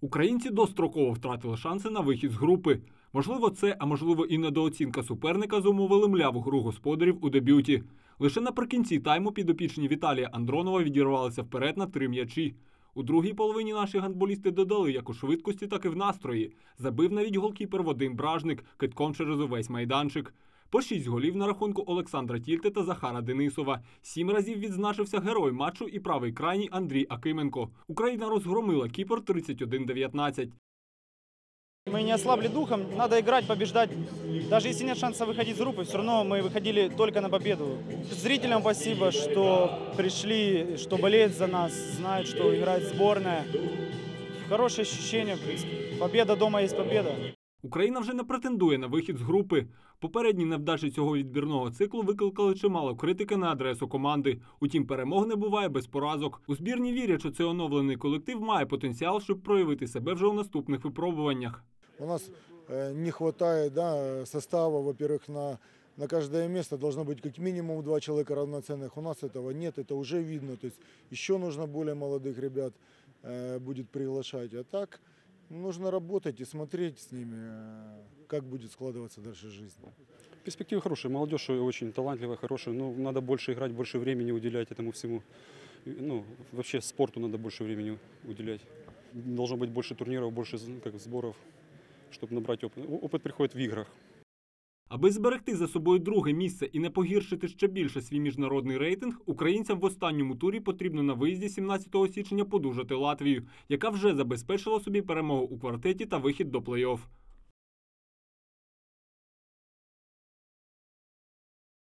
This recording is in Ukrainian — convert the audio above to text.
Українці достроково втратили шанси на вихід з групи. Можливо, це, а можливо, і недооцінка суперника зумовили мляву гру господарів у дебюті. Лише наприкінці тайму підопічні Віталія Андронова відірвалися вперед на три м'ячі. У другій половині наші гандболісти додали як у швидкості, так і в настрої. Забив навіть голкіпер Вадим Бражник китком через увесь майданчик. По шість голів на рахунку Олександра Тільте та Захара Денисова. Сім разів відзначився герой матчу і правий крайній Андрій Акименко. Україна розгромила Кіпр 31-19. Мы не ослабли духом, надо играть, побеждать. Даже если нет шанса выходить из группы, все равно мы выходили только на победу. Зрителям спасибо, что пришли, что болеют за нас, знают, что играет сборная. Хорошее ощущение, в принципе. Победа дома есть победа. Україна вже не претендує на вихід з групи. Попередні невдачі цього відбірного циклу викликали чимало критики на адресу команди. Утім, перемог не буває без поразок. У збірні вірять, що цей оновлений колектив має потенціал, щоб проявити себе вже у наступних випробуваннях. У нас э, не хватает да, состава, во-первых, на, на каждое место должно быть как минимум два человека равноценных. У нас этого нет, это уже видно. То есть еще нужно более молодых ребят э, будет приглашать. А так нужно работать и смотреть с ними, э, как будет складываться дальше жизнь. Перспективы хорошие, молодежь очень талантливая, хорошая. Ну, надо больше играть, больше времени уделять этому всему. Ну, вообще спорту надо больше времени уделять. Должно быть больше турниров, больше з- как, сборов, чтобы набрать опыт. Опыт приходит в играх. Аби зберегти за собою друге місце і не погіршити ще більше свій міжнародний рейтинг, українцям в останньому турі потрібно на виїзді 17 січня подужати Латвію, яка вже забезпечила собі перемогу у квартеті та вихід до плей-офф.